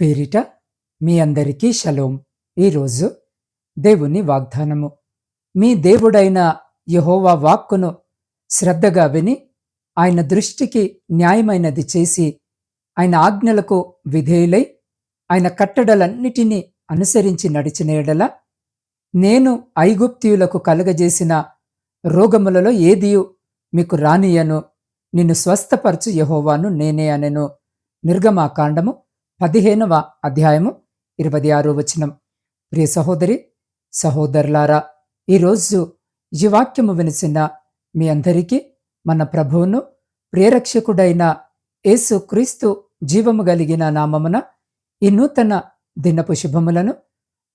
పేరిట మీ అందరికీ షలోం. ఈరోజు దేవుని వాగ్దానము. మీ దేవుడైన యహోవా వాక్కును శ్రద్ధగా విని ఆయన దృష్టికి న్యాయమైనది చేసి ఆయన ఆజ్ఞలకు విధేయులై ఆయన కట్టడలన్నిటినీ అనుసరించి నడిచిన ఎడల నేను ఐగుప్తియులకు కలగజేసిన రోగములలో ఏదియు మీకు రానియను. నిన్ను స్వస్థపరచు యహోవాను నేనే అనెను. నిర్గమాకాండము పదిహేనవ అధ్యాయము ఇరవై ఆరో వచనం. ప్రియ సహోదరి సహోదరులారా ఈరోజు ఈ వాక్యము వినిసిన మీ అందరికీ మన ప్రభువును ప్రియరక్షకుడైన యేసు క్రీస్తు జీవము కలిగిన నామమున ఈ నూతన దినపు శుభములను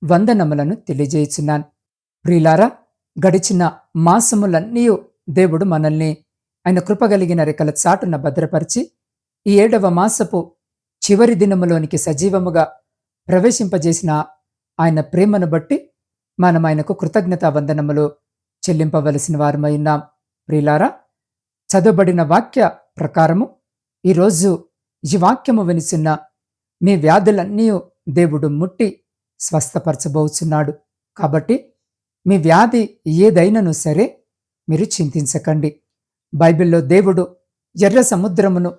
వందనములను తెలియజేయుచున్నాను. ప్రియులారా గడిచిన మాసములన్నీ దేవుడు మనల్ని ఆయన కృపగలిగిన రెక్కల చాటున భద్రపరిచి ఈ ఏడవ మాసపు చివరి దినములోనికి సజీవముగా ప్రవేశింపజేసిన ఆయన ప్రేమను బట్టి మనం ఆయనకు కృతజ్ఞతా వందనములు చెల్లింపవలసిన వారమై ఉన్నాం. ప్రియులారా చదవబడిన వాక్య ప్రకారము ఈరోజు ఈ వాక్యము వినిసిన మీ వ్యాధులన్నీ దేవుడు ముట్టి స్వస్థపరచబోచున్నాడు. కాబట్టి మీ వ్యాధి ఏదైనను సరే మీరు చింతించకండి. బైబిల్లో దేవుడు ఎర్ర సముద్రమును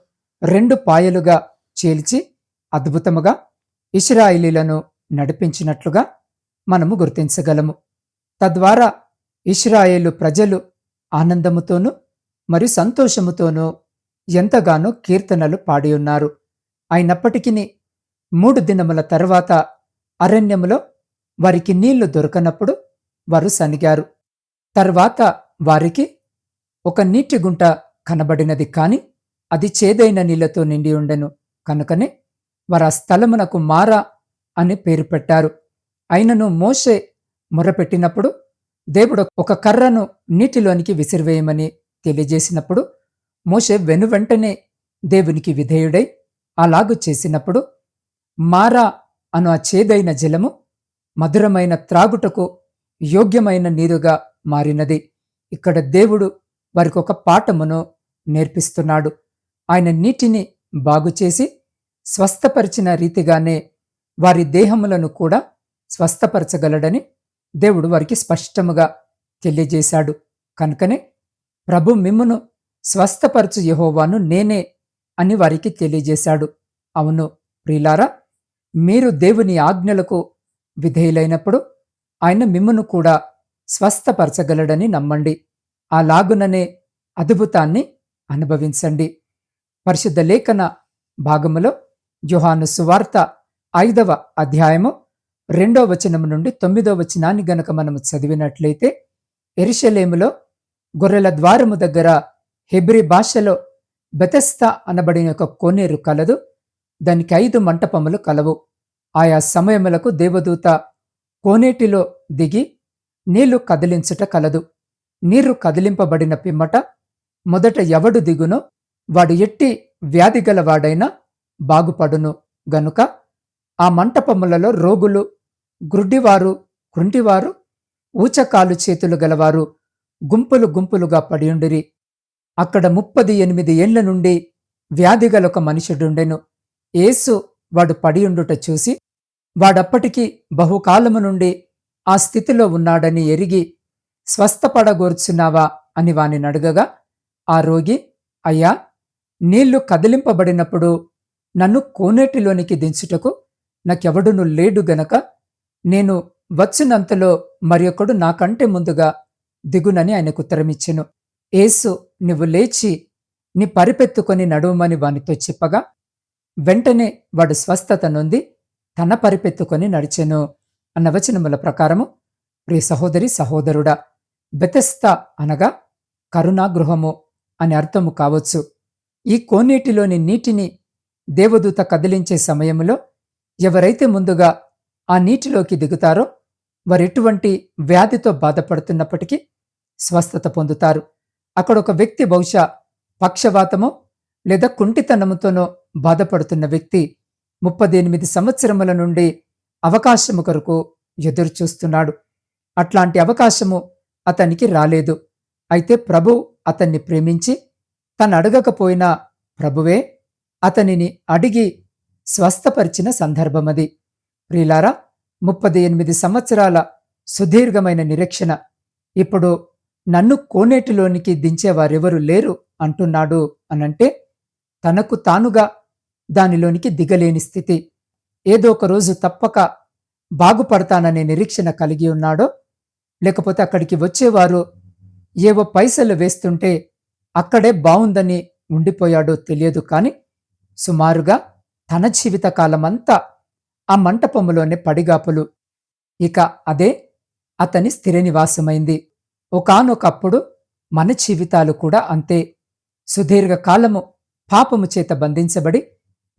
రెండు పాయలుగా చీల్చి అద్భుతముగా ఇస్రాయిలీలను నడిపించినట్లుగా మనము గుర్తించగలము. తద్వారా ఇస్రాయేలు ప్రజలు ఆనందముతోనూ మరి సంతోషముతోనూ ఎంతగానో కీర్తనలు పాడి ఉన్నారు. అయినప్పటికీ మూడు దినముల తర్వాత అరణ్యములో వారికి నీళ్ళు దొరకనప్పుడు వారు సనిగారు. తర్వాత వారికి ఒక నీటి గుంట కనబడినది కాని అది చేదైన నీళ్ళతో నిండి ఉండెను. కనుకనే వారు ఆ స్థలమునకు మారా అని పేరు పెట్టారు. అయినను మోషే మొరపెట్టినప్పుడు దేవుడు ఒక కర్రను నీటిలోనికి విసిరివేయమని తెలియజేసినప్పుడు మోషే వెనువెంటనే దేవునికి విధేయుడై అలాగు చేసినప్పుడు మారా అను ఆ చేదైన జలము మధురమైన త్రాగుటకు యోగ్యమైన నీరుగా మారినది. ఇక్కడ దేవుడు వారికి ఒక పాఠమును నేర్పిస్తున్నాడు. ఆయన నీటిని బాగుచేసి స్వస్థపరిచిన రీతిగానే వారి దేహములను కూడా స్వస్థపరచగలడని దేవుడు వారికి స్పష్టముగా తెలియజేశాడు. కనుకనే ప్రభు మిమ్మును స్వస్థపరచు యహోవాను నేనే అని వారికి తెలియజేశాడు. అవును ప్రిలారా మీరు దేవుని ఆజ్ఞలకు విధేయులైనప్పుడు ఆయన మిమ్మును కూడా స్వస్థపరచగలడని నమ్మండి. అలాగుననే అద్భుతాన్ని అనుభవించండి. పరిశుద్ధ లేఖన భాగములో జుహాను సువార్త ఐదవ అధ్యాయము రెండో వచనము నుండి తొమ్మిదో వచనాన్ని గనక మనము చదివినట్లయితే ఎరిశలేములో గొర్రెల ద్వారము దగ్గర హెబ్రి భాషలో బెతస్తా అనబడిన ఒక కోనేరు కలదు దానికి ఐదు మంటపములు కలవు. ఆయా సమయములకు దేవదూత కోనేటిలో దిగి నీళ్ళు కదిలించుట కలదు. నీరు కదిలింపబడిన పిమ్మట మొదట ఎవడు దిగునో? వాడు ఎట్టి వ్యాధిగలవాడైనా బాగుపడును గనుక ఆ మంటపములలో రోగులు గ్రుడ్డివారు కృంటివారు ఊచకాలు చేతులు గలవారు గుంపులు గుంపులుగా పడియుండిరి. అక్కడ ముప్పది ఎనిమిది ఏండ్ల నుండి వ్యాధిగల ఒక మనుషుడుండెను. ఏసు వాడు పడియుండుట చూసి వాడప్పటికి బహుకాలము నుండి ఆ స్థితిలో ఉన్నాడని ఎరిగి స్వస్థపడగోర్చున్నావా? అని వాని నడుగగా ఆ రోగి అయ్యా నీళ్ళు కదిలింపబడినప్పుడు నన్ను కోనేటిలోనికి దించుటకు నాకెవడును లేడు గనక నేను వచ్చినంతలో మరొకడు నాకంటే ముందుగా దిగునని ఆయనకు ఉత్తరమిచ్చెను ఏసు నువ్వు లేచి నీ పరిపెత్తుకొని నడువమని వానితో చెప్పగా వెంటనే వాడు స్వస్థత నొంది తన పరిపెత్తుకొని నడిచెను అన్న వచనముల ప్రకారము ప్రియ సహోదరి సహోదరుడా బెతెస్త అనగా కరుణాగృహము అని అర్థము కావచ్చు. ఈ కోనేటిలోని నీటిని దేవదూత కదిలించే సమయంలో ఎవరైతే ముందుగా ఆ నీటిలోకి దిగుతారో వారెటువంటి వ్యాధితో బాధపడుతున్నప్పటికీ స్వస్థత పొందుతారు. అక్కడ ఒక వ్యక్తి బహుశా పక్షవాతమో లేదా కుంటితనముతోనో బాధపడుతున్న వ్యక్తి ముప్పదెనిమిది సంవత్సరముల నుండి అవకాశము కొరకు ఎదురుచూస్తున్నాడు. అట్లాంటి అవకాశము అతనికి రాలేదు. అయితే ప్రభు అతన్ని ప్రేమించి తను అడగకపోయినా ప్రభువే అతనిని అడిగి స్వస్థపరిచిన సందర్భమది. ప్రిలారా ముప్పది ఎనిమిది సంవత్సరాల సుదీర్ఘమైన నిరీక్షణ. ఇప్పుడు నన్ను కోనేటిలోనికి దించేవారెవరు లేరు అంటున్నాడు అనంటే తనకు తానుగా దానిలోనికి దిగలేని స్థితి. ఏదో ఒక రోజు తప్పక బాగుపడతాననే నిరీక్షణ కలిగి ఉన్నాడో లేకపోతే అక్కడికి వచ్చేవారు ఏవో పైసలు వేస్తుంటే అక్కడే బావుందని ఉండిపోయాడో తెలియదు కాని సుమారుగా తన జీవితకాలమంతా ఆ మంటపములోనే పడిగాపులు. ఇక అదే అతని స్థిర నివాసమైంది. ఒకానొకప్పుడు మన జీవితాలు కూడా అంతే. సుదీర్ఘకాలము పాపము చేత బంధించబడి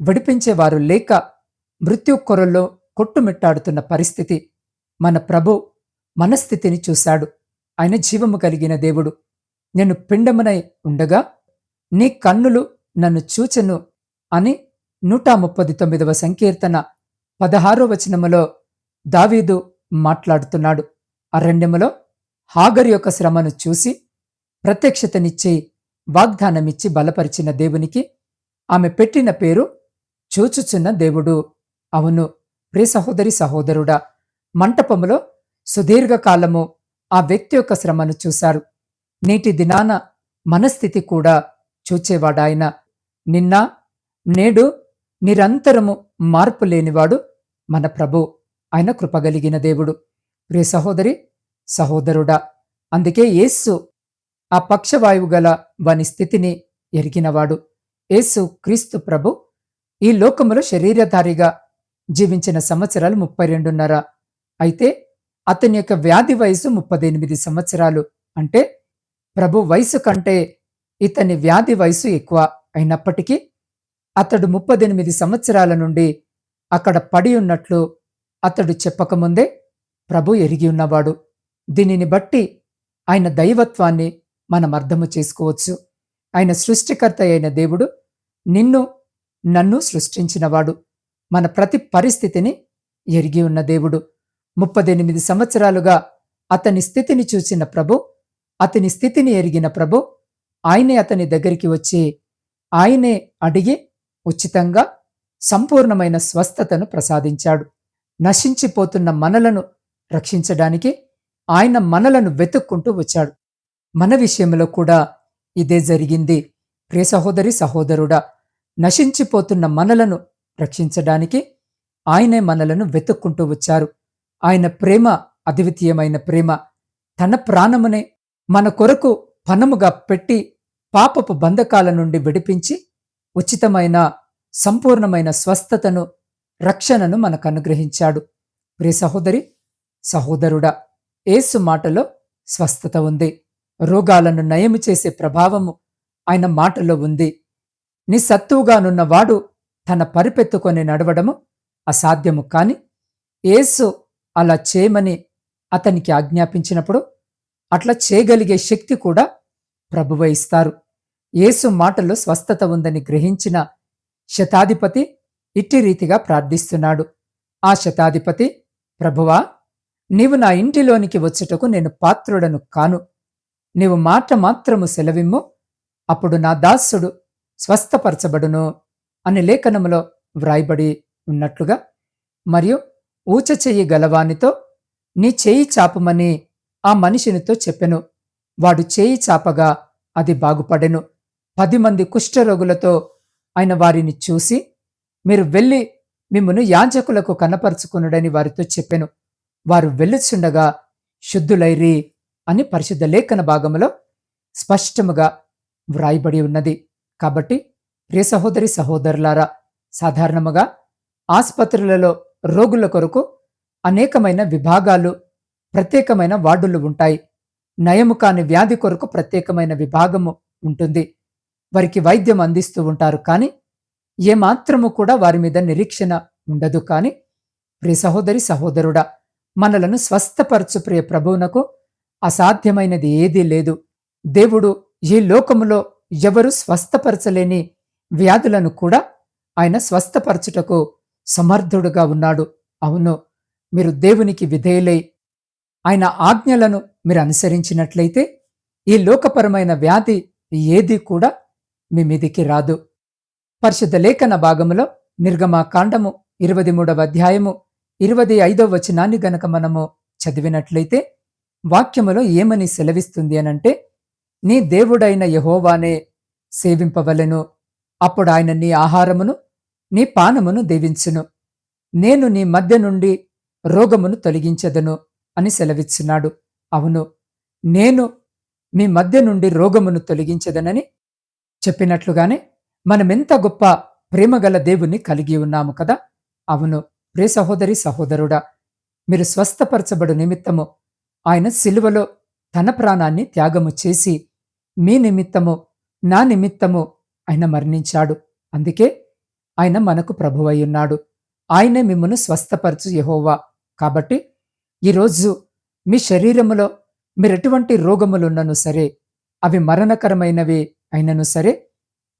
విడిపించేవారు లేక మృత్యు కొరల్లో కొట్టుమిట్టాడుతున్న పరిస్థితి మన ప్రభు మన స్థితిని చూశాడు. ఆయన జీవము కలిగిన దేవుడు. నేను పిండమునై ఉండగా నీ కన్నులు నన్ను చూచెను అని నూట ముప్పది తొమ్మిదవ సంకీర్తన పదహారో వచనములో దావీదు మాట్లాడుతున్నాడు. అరణ్యములో హాగర్ యొక్క శ్రమను చూసి ప్రత్యక్షతనిచ్చి వాగ్దానమిచ్చి బలపరిచిన దేవునికి ఆమె పెట్టిన పేరు చూచుచున్న దేవుడు. అవును ప్రియ సహోదరి సహోదరుడా మంటపములో సుదీర్ఘకాలము ఆ వ్యక్తి యొక్క శ్రమను చూశారు. నేటి దినాన మనస్థితి కూడా చూచేవాడాయన. నిన్న నేడు నిరంతరము మార్పు లేనివాడు మన ప్రభు. ఆయన కృపగలిగిన దేవుడు. ప్రియ సహోదరి సహోదరుడా అందుకే యేస్సు ఆ పక్షవాయువు గల వాని స్థితిని ఎరిగినవాడు. యేసు క్రీస్తు ప్రభు ఈ లోకములో శరీరధారిగా జీవించిన సంవత్సరాలు ముప్పై రెండున్నర. అయితే అతని యొక్క వ్యాధి వయసు ముప్పదెనిమిది సంవత్సరాలు. అంటే ప్రభు వయసు కంటే ఇతని వ్యాధి వయసు ఎక్కువ అయినప్పటికీ అతడు ముప్పదెనిమిది సంవత్సరాల నుండి అక్కడ పడి ఉన్నట్లు అతడు చెప్పకముందే ప్రభు ఎరిగి ఉన్నవాడు. దీనిని బట్టి ఆయన దైవత్వాన్ని మనం అర్థము చేసుకోవచ్చు. ఆయన సృష్టికర్త అయిన దేవుడు నిన్ను నన్ను సృష్టించినవాడు. మన ప్రతి పరిస్థితిని ఎరిగి ఉన్న దేవుడు. ముప్పదెనిమిది సంవత్సరాలుగా అతని స్థితిని చూసిన ప్రభు అతని స్థితిని ఎరిగిన ప్రభు ఆయనే అతని దగ్గరికి వచ్చి ఆయనే అడిగి ఉచితంగా సంపూర్ణమైన స్వస్థతను ప్రసాదించాడు. నశించిపోతున్న మనలను రక్షించడానికి ఆయన మనలను వెతుక్కుంటూ వచ్చాడు. మన విషయంలో కూడా ఇదే జరిగింది. ప్రియ సహోదరి సహోదరుడా నశించిపోతున్న మనలను రక్షించడానికి ఆయనే మనలను వెతుక్కుంటూ వచ్చారు. ఆయన ప్రేమ అద్వితీయమైన ప్రేమ తన ప్రాణమునే మన కొరకు పనముగా పెట్టి పాపపు బంధకాల నుండి విడిపించి ఉచితమైన సంపూర్ణమైన స్వస్థతను రక్షణను మనకు అనుగ్రహించాడు. ప్రియ సహోదరి సహోదరుడా ఏసు మాటలో స్వస్థత ఉంది. రోగాలను నయము చేసే ప్రభావము ఆయన మాటలో ఉంది. నీ సత్తువుగానున్నవాడు తన పరిపెత్తుకొని నడవడము అసాధ్యము కాని ఏసు అలా చేయమని అతనికి ఆజ్ఞాపించినప్పుడు అట్లా చేయగలిగే శక్తి కూడా ప్రభువ ఇస్తారు యేసు మాటల్లో స్వస్థత ఉందని గ్రహించిన శతాధిపతి ఇట్టి రీతిగా ప్రార్థిస్తున్నాడు. ఆ శతాధిపతి ప్రభువా నీవు నా ఇంటిలోనికి వచ్చుటకు నేను పాత్రుడను కాను. నీవు మాట మాత్రము సెలవిమ్ము. అప్పుడు నా దాసుడు స్వస్థపరచబడును అని లేఖనములో వ్రాయబడి ఉన్నట్లుగా మరియు ఊచ చెయ్యి గలవానితో నీ చేయి చాపమని ఆ మనిషినితో చెప్పెను. వాడు చేయి చాపగా అది బాగుపడెను. పది మంది కుష్ఠరోగులతో ఆయన వారిని చూసి మీరు వెళ్ళి మిమ్మను యాంచకులకు కనపరుచుకునుడని వారితో చెప్పెను. వారు వెళ్ళుచుండగా శుద్ధులైరి అని పరిశుద్ధ లేఖన భాగంలో స్పష్టముగా వ్రాయబడి ఉన్నది. కాబట్టి ప్రియ సహోదరి సహోదరులారా సాధారణముగా ఆసుపత్రులలో రోగుల కొరకు అనేకమైన విభాగాలు ప్రత్యేకమైన వార్డులు ఉంటాయి. నయము కాని వ్యాధి కొరకు ప్రత్యేకమైన విభాగము ఉంటుంది. వారికి వైద్యం అందిస్తూ ఉంటారు కానీ ఏమాత్రము కూడా వారి మీద నిరీక్షణ ఉండదు కానీ ప్రియ సహోదరి సహోదరుడా మనలను స్వస్థపరచు ప్రియ ప్రభువునకు అసాధ్యమైనది ఏదీ లేదు. దేవుడు ఈ లోకములో ఎవరు స్వస్థపరచలేని వ్యాధులను కూడా ఆయన స్వస్థపరచుటకు సమర్థుడుగా ఉన్నాడు. అవును మీరు దేవునికి విధేయులై ఆయన ఆజ్ఞలను మీరు అనుసరించినట్లయితే ఈ లోకపరమైన వ్యాధి ఏది కూడా మీ మీదికి రాదు. పరిశుద్ధ లేఖన భాగములో నిర్గమాకాండము ఇరవై మూడవ అధ్యాయము ఇరవై ఐదవ వచనాన్ని గనక మనము చదివినట్లయితే వాక్యములో ఏమని సెలవిస్తుంది అనంటే నీ దేవుడైన యహోవానే సేవింపవలెను. అప్పుడు ఆయన నీ ఆహారమును నీ పానమును దీవించును. నేను నీ మధ్య నుండి రోగమును తొలగించదను. అని సెలవిచ్చున్నాడు. అవును నేను మీ మధ్య నుండి రోగమును తొలగించదనని చెప్పినట్లుగానే మనమెంత గొప్ప ప్రేమగల దేవుణ్ణి కలిగి ఉన్నాము కదా? అవును ప్రే సహోదరి సహోదరుడా మీరు స్వస్థపరచబడు నిమిత్తము ఆయన సిలువలో తన ప్రాణాన్ని త్యాగము చేసి మీ నిమిత్తము నా నిమిత్తము ఆయన మరణించాడు. అందుకే ఆయన మనకు ప్రభువయ్యున్నాడు ఆయనే మిమ్మను స్వస్థపరచు యహోవా. కాబట్టి ఈరోజు మీ శరీరములో మీరెటువంటి రోగములున్నను సరే అవి మరణకరమైనవి అయినను సరే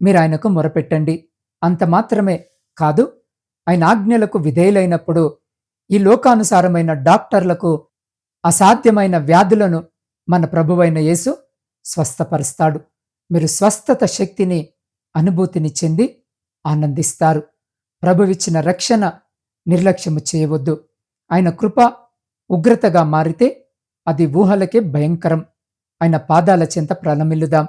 మీరు ఆయనకు మొరపెట్టండి. అంత మాత్రమే కాదు ఆయన ఆజ్ఞలకు విధేయులైనప్పుడు ఈ లోకానుసారమైన డాక్టర్లకు అసాధ్యమైన వ్యాధులను మన ప్రభువైన యేసు స్వస్థపరుస్తాడు. మీరు స్వస్థత శక్తిని అనుభూతిని చెంది ఆనందిస్తారు. ప్రభువిచ్చిన రక్షణ నిర్లక్ష్యము చేయవద్దు. ఆయన కృప ఉగ్రతగా మారితే అది ఊహలకే భయంకరం. ఆయన పాదాల చెంత ప్రణమిల్లుదాం.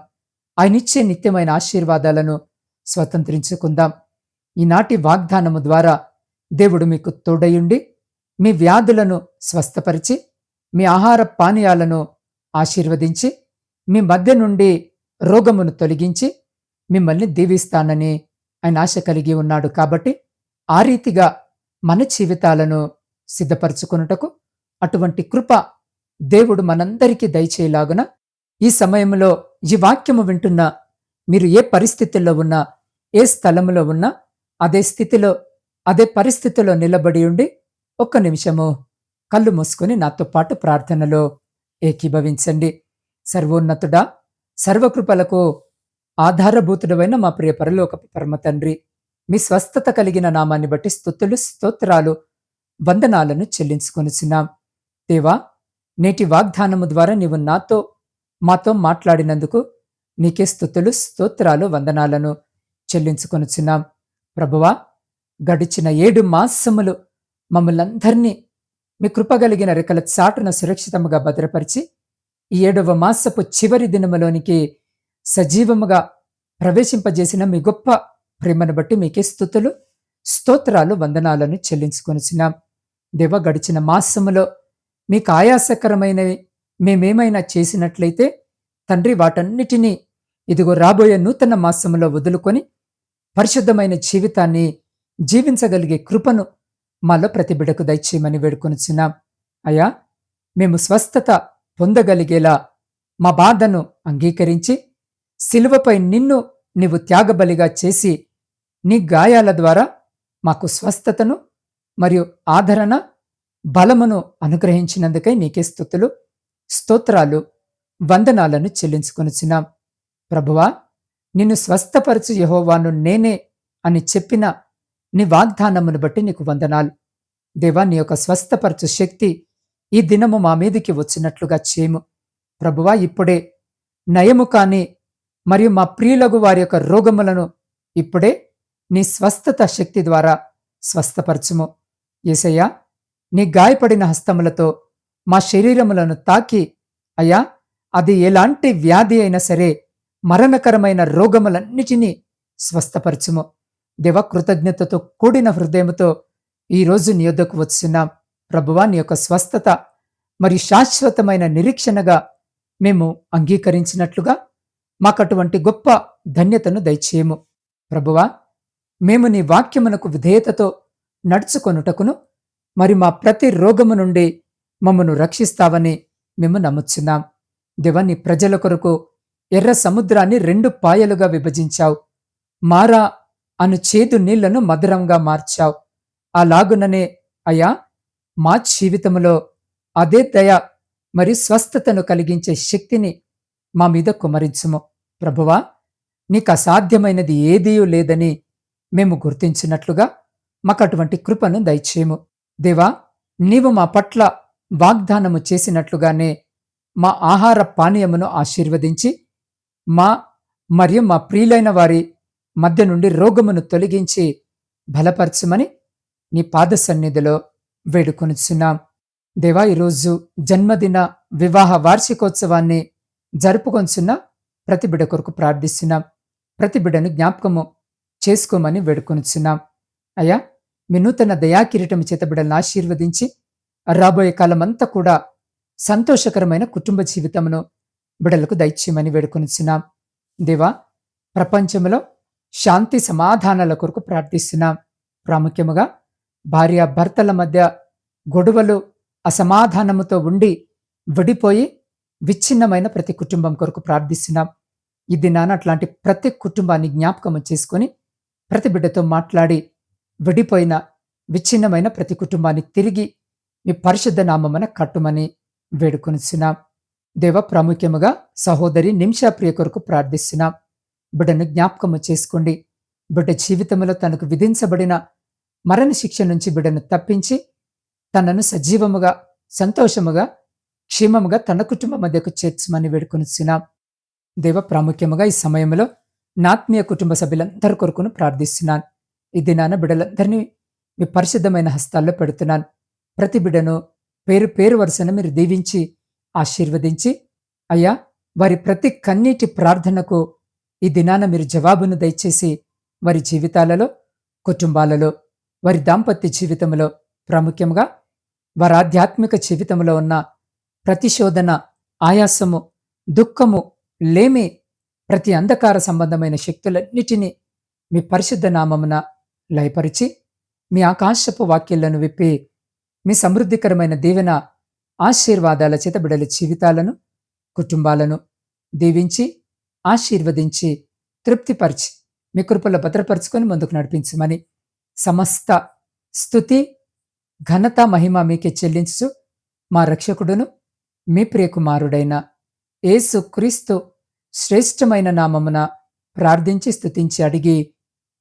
ఆయనిచ్చే నిత్యమైన ఆశీర్వాదాలను స్వతంత్రించుకుందాం. ఈనాటి వాగ్దానము ద్వారా దేవుడు మీకు తోడయుండి మీ వ్యాధులను స్వస్థపరిచి మీ ఆహార పానీయాలను ఆశీర్వదించి మీ మధ్య నుండి రోగమును తొలగించి మిమ్మల్ని దీవిస్తానని ఆయన ఆశ కలిగి ఉన్నాడు కాబట్టి ఆ రీతిగా మన జీవితాలను సిద్ధపరచుకున్నటకు అటువంటి కృప దేవుడు మనందరికీ దయచేయలాగున ఈ సమయంలో ఈ వాక్యము వింటున్న మీరు ఏ పరిస్థితుల్లో ఉన్నా ఏ స్థలములో ఉన్నా అదే స్థితిలో అదే పరిస్థితిలో నిలబడి ఉండి ఒక్క నిమిషము కళ్ళు మూసుకొని నాతో పాటు ప్రార్థనలో ఏకీభవించండి. సర్వోన్నతుడా సర్వకృపలకు ఆధారభూతుడమైన మా ప్రియ పరలోక పరమ తండ్రి మీ స్వస్థత కలిగిన నామాన్ని బట్టి స్తుతులు స్తోత్రాలు వందనాలను చెల్లించుకొనిచున్నాం. దేవా నేటి వాగ్దానము ద్వారా నీవు నాతో మాతో మాట్లాడినందుకు నీకే స్థుతులు స్తోత్రాలు వందనాలను చెల్లించుకొనుచున్నాం. ప్రభువా గడిచిన ఏడు మాసములు మమ్మల్ందరినీ మీ కృపగలిగిన రెక్కల చాటున సురక్షితముగా భద్రపరిచి ఈ ఏడవ మాసపు చివరి దినములోనికి సజీవముగా ప్రవేశింపజేసిన మీ గొప్ప ప్రేమను బట్టి మీకే స్థుతులు స్తోత్రాలు వందనాలను చెల్లించుకొనిచున్నాం. దేవ గడిచిన మాసములో మీకు ఆయాసకరమైనవి మేమేమైనా చేసినట్లయితే తండ్రి వాటన్నిటినీ ఇదిగో రాబోయే నూతన మాసంలో వదులుకొని పరిశుద్ధమైన జీవితాన్ని జీవించగలిగే కృపను మాలో ప్రతి బిడకు దయచేయమని వేడుకొనిచున్నాం. అయ్యా మేము స్వస్థత పొందగలిగేలా మా బాధను అంగీకరించి శిలువపై నిన్ను నీవు త్యాగబలిగా చేసి నీ గాయాల ద్వారా మాకు స్వస్థతను మరియు ఆదరణ బలమును అనుగ్రహించినందుకై నీకే స్థుతులు స్తోత్రాలు వందనాలను చెల్లించుకొనిచున్నాం. ప్రభువా నిన్ను స్వస్థపరచు యహోవాను నేనే అని చెప్పిన నీ వాగ్దానమును బట్టి నీకు వందనాలు. దేవా నీ యొక్క స్వస్థపరచు శక్తి ఈ దినము మా మీదికి వచ్చినట్లుగా చేయము ప్రభువా ఇప్పుడే నయము కాని మరియు మా ప్రియులకు వారి యొక్క రోగములను ఇప్పుడే నీ స్వస్థత శక్తి ద్వారా స్వస్థపరచుము. ఏసయ్యా నీ గాయపడిన హస్తములతో మా శరీరములను తాకి అయ్యా అది ఎలాంటి వ్యాధి అయినా సరే మరణకరమైన రోగములన్నిటినీ స్వస్థపరచుము. దేవ కృతజ్ఞతతో కూడిన హృదయముతో ఈరోజు నీ యొద్దకు వచ్చున్నాం ప్రభువా నీ యొక్క స్వస్థత మరి శాశ్వతమైన నిరీక్షణగా మేము అంగీకరించినట్లుగా మాకటువంటి గొప్ప ధన్యతను దయచేయము. ప్రభువా మేము నీ వాక్యమునకు విధేయతతో నడుచుకొనుటకును మరి మా ప్రతి రోగము నుండి మమ్మను రక్షిస్తావని మేము నమ్ముచున్నాం. దేవని ప్రజల కొరకు ఎర్ర సముద్రాన్ని రెండు పాయలుగా విభజించావు. మారా అను చేదు నీళ్ళను మధురంగా మార్చావు. అలాగుననే అయ్యా మా జీవితంలో అదే దయ మరి స్వస్థతను కలిగించే శక్తిని మా మీద కుమరించుము. ప్రభువా నీకు అసాధ్యమైనది ఏదీ లేదని మేము గుర్తించినట్లుగా మాకు అటువంటి కృపను దయచేయము. దేవా నీవు మా పట్ల వాగ్దానము చేసినట్లుగానే మా ఆహార పానీయమును ఆశీర్వదించి మా మరియు మా ప్రియులైన వారి మధ్య నుండి రోగమును తొలగించి బలపరచమని నీ పాద సన్నిధిలో వేడుకొనిచున్నాం. దేవా ఈరోజు జన్మదిన వివాహ వార్షికోత్సవాన్ని జరుపుకొంచున్న ప్రతి బిడ కొరకు ప్రార్థిస్తున్నాం. ప్రతి బిడను జ్ఞాపకము చేసుకోమని వేడుకొనిచున్నాం. అయ్యా మీ నూతన దయాకిరీటం చేత బిడలను ఆశీర్వదించి రాబోయే కాలమంతా కూడా సంతోషకరమైన కుటుంబ జీవితమును బిడలకు దయచేయమని వేడుకొనిచున్నాం. దేవా ప్రపంచంలో శాంతి సమాధానాల కొరకు ప్రార్థిస్తున్నాం. ప్రాముఖ్యముగా భార్య భర్తల మధ్య గొడవలు అసమాధానముతో ఉండి విడిపోయి విచ్ఛిన్నమైన ప్రతి కుటుంబం కొరకు ప్రార్థిస్తున్నాం. ఇది నాన్న అట్లాంటి ప్రతి కుటుంబాన్ని జ్ఞాపకం చేసుకొని ప్రతి బిడ్డతో మాట్లాడి విడిపోయిన విచ్ఛిన్నమైన ప్రతి కుటుంబాన్ని తిరిగి మీ పరిశుద్ధ నామమున కట్టుమని వేడుకొనిస్తున్నాం దేవ ప్రాముఖ్యముగా సహోదరి నిమిషాప్రియ కొరకు ప్రార్థిస్తున్నాం. బిడ్డను జ్ఞాపకము చేసుకోండి. బిడ్డ జీవితంలో తనకు విధించబడిన మరణ శిక్ష నుంచి బిడ్డను తప్పించి తనను సజీవముగా సంతోషముగా క్షేమముగా తన కుటుంబం మధ్యకు చేర్చమని వేడుకొనిస్తున్నాం దేవ ప్రాముఖ్యముగా ఈ సమయంలో నాత్మీయ కుటుంబ సభ్యులందరి కొరకును ప్రార్థిస్తున్నాను ఈ దినాన బిడ్డలందరినీ మీ పరిశుద్ధమైన హస్తాల్లో పెడుతున్నాను. ప్రతి బిడ్డను పేరు పేరు వరుసను మీరు దీవించి ఆశీర్వదించి అయ్యా వారి ప్రతి కన్నీటి ప్రార్థనకు ఈ దినాన మీరు జవాబును దయచేసి వారి జీవితాలలో కుటుంబాలలో వారి దాంపత్య జీవితంలో ప్రాముఖ్యంగా వారి ఆధ్యాత్మిక జీవితంలో ఉన్న ప్రతిశోధన ఆయాసము దుఃఖము లేమి ప్రతి అంధకార సంబంధమైన శక్తులన్నిటినీ మీ పరిశుద్ధ నామమున లయపరిచి మీ ఆకాశపు వాక్యాలను విప్పి మీ సమృద్ధికరమైన దీవెన ఆశీర్వాదాల చేత బిడల జీవితాలను కుటుంబాలను దీవించి ఆశీర్వదించి తృప్తిపరిచి మీ కృపల్లో భద్రపరుచుకొని ముందుకు నడిపించమని సమస్త స్థుతి ఘనత మహిమ మీకే చెల్లించు మా రక్షకుడును మీ ప్రియకుమారుడైన యేసు క్రీస్తు శ్రేష్టమైన నామమున ప్రార్థించి స్థుతించి అడిగి